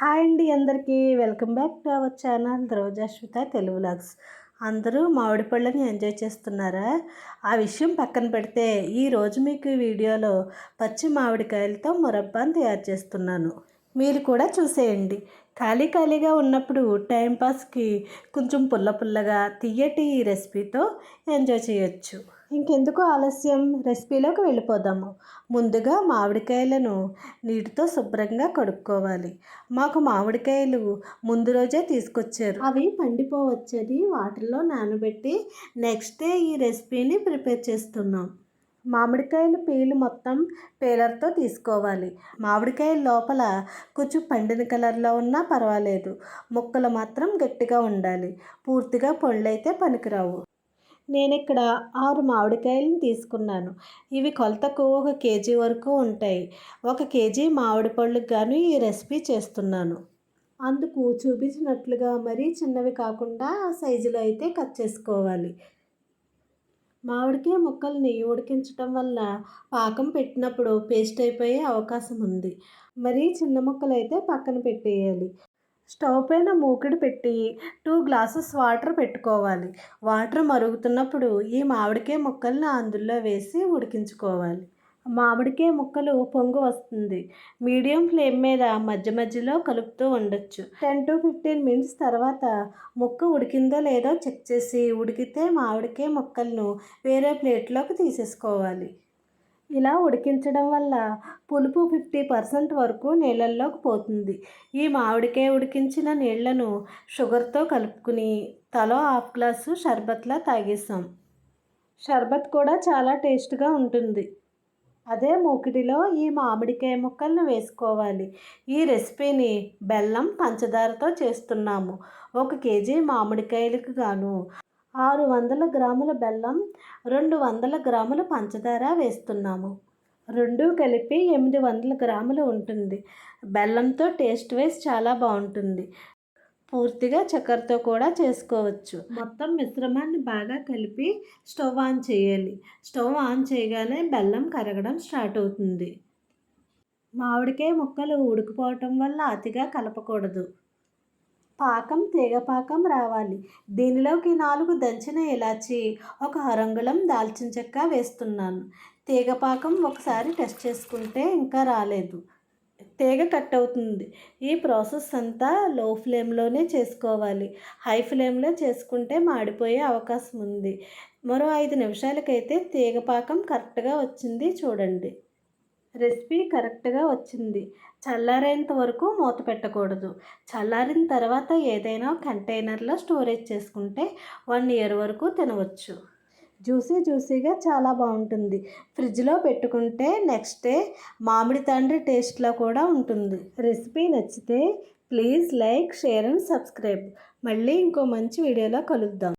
Hi అండి అందరికీ. Welcome back to our channel Rojashwita Telugu vlogs. అందరూ మామిడి పళ్ళని ఎంజాయ్ చేస్తున్నారా? ఆ విషయం పక్కన పెడితే ఈరోజు మీకు వీడియోలో పచ్చి మామిడికాయలతో మురబ్బాను తయారు చేస్తున్నాను. మీరు కూడా చూసేయండి. ఖాళీ ఖాళీగా ఉన్నప్పుడు టైంపాస్కి కొంచెం పుల్ల పుల్లగా తీయటి ఈ రెసిపీతో ఎంజాయ్ చేయొచ్చు. ఇంకెందుకు ఆలస్యం? రెసిపీలోకి వెళ్ళిపోదాము. ముందుగా మామిడికాయలను నీటితో శుభ్రంగా కడుక్కోవాలి. మాకు మామిడికాయలు ముందు రోజే తీసుకొచ్చారు. అవి పండిపోవచ్చని వాటర్లో నానబెట్టి నెక్స్ట్ డే ఈ రెసిపీని ప్రిపేర్ చేస్తున్నాం. మామిడికాయలు పీలు మొత్తం పీలర్తో తీసుకోవాలి. మామిడికాయల లోపల కొంచెం పండిన కలర్లో ఉన్నా పర్వాలేదు. ముక్కలు మాత్రం గట్టిగా ఉండాలి. పూర్తిగా పండ్లైతే పనికిరావు. నేను ఇక్కడ ఆరు మామిడికాయలను తీసుకున్నాను. ఇవి కొలతకు ఒక కేజీ వరకు ఉంటాయి. ఒక కేజీ మామిడి పళ్ళకు గాను ఈ రెసిపీ చేస్తున్నాను. అందుకు చూపించినట్లుగా మరీ చిన్నవి కాకుండా సైజులో అయితే కట్ చేసుకోవాలి. మామిడికాయ ముక్కల్ని ఉడికించటం వల్ల పాకం పెట్టినప్పుడు పేస్ట్ అయిపోయే అవకాశం ఉంది. మరీ చిన్న ముక్కలు అయితే పక్కన పెట్టేయాలి. స్టవ్ పైన మూకిడి పెట్టి టూ గ్లాసెస్ వాటర్ పెట్టుకోవాలి. వాటర్ మరుగుతున్నప్పుడు ఈ మామిడికాయ ముక్కల్ని అందులో వేసి ఉడికించుకోవాలి. మామిడికాయ ముక్కలు పొంగు వస్తుంది. మీడియం ఫ్లేమ్ మీద మధ్య మధ్యలో కలుపుతూ ఉండొచ్చు. టెన్ టు ఫిఫ్టీన్ మినిట్స్ తర్వాత ముక్క ఉడికిందో లేదో చెక్ చేసి ఉడికితే మామిడికాయ ముక్కలను వేరే ప్లేట్లోకి తీసేసుకోవాలి. ఇలా ఉడికించడం వల్ల పులుపు ఫిఫ్టీ పర్సెంట్ వరకు నీళ్ళల్లోకి పోతుంది. ఈ మామిడికాయ ఉడికించిన నీళ్ళను షుగర్తో కలుపుకుని తలో హాఫ్ గ్లాసు షర్బత్లా తాగేసాం షర్బత్ కూడా చాలా టేస్ట్గా ఉంటుంది. అదే మూకిడిలో ఈ మామిడికాయ ముక్కలను వేసుకోవాలి. ఈ రెసిపీని బెల్లం పంచదారతో చేస్తున్నాము. ఒక కేజీ మామిడికాయలకు గాను ఆరు వందల గ్రాముల బెల్లం రెండు వందల గ్రాముల పంచదార వేస్తున్నాము. రెండు కలిపి ఎనిమిది వందల గ్రాములు ఉంటుంది. బెల్లంతో టేస్ట్ వైస్ చాలా బాగుంటుంది. పూర్తిగా చక్కెరతో కూడా చేసుకోవచ్చు. మొత్తం మిశ్రమాన్ని బాగా కలిపి స్టవ్ ఆన్ చేయాలి. స్టవ్ ఆన్ చేయగానే బెల్లం కరగడం స్టార్ట్ అవుతుంది. మామిడికాయ ముక్కలు ఉడికిపోవటం వల్ల అతిగా కలపకూడదు. పాకం తీగపాకం రావాలి. దీనిలోకి నాలుగు దంచిన ఇలాచి ఒక అరంగుళం దాల్చిన చెక్క వేస్తున్నాను. తీగపాకం ఒకసారి టెస్ట్ చేసుకుంటే ఇంకా రాలేదు. తీగ కట్ అవుతుంది. ఈ ప్రాసెస్ అంతా లో ఫ్లేమ్లోనే చేసుకోవాలి. హై ఫ్లేమ్లో చేసుకుంటే మాడిపోయే అవకాశం ఉంది. మరో ఐదు నిమిషాలకైతే తీగపాకం కరెక్ట్గా వచ్చింది చూడండి. రెసిపీ కరెక్ట్గా వచ్చింది. చల్లారేంత వరకు మూత పెట్టకూడదు. చల్లారిన తర్వాత ఏదైనా కంటైనర్లో స్టోరేజ్ చేసుకుంటే వన్ ఇయర్ వరకు తినవచ్చు. జ్యూసీ జ్యూసీగా చాలా బాగుంటుంది. ఫ్రిడ్జ్లో పెట్టుకుంటే నెక్స్ట్ డే మామిడి తండ్రి టేస్ట్లో కూడా ఉంటుంది. రెసిపీ నచ్చితే please like share and subscribe. మళ్ళీ ఇంకో మంచి వీడియోలో కలుద్దాం.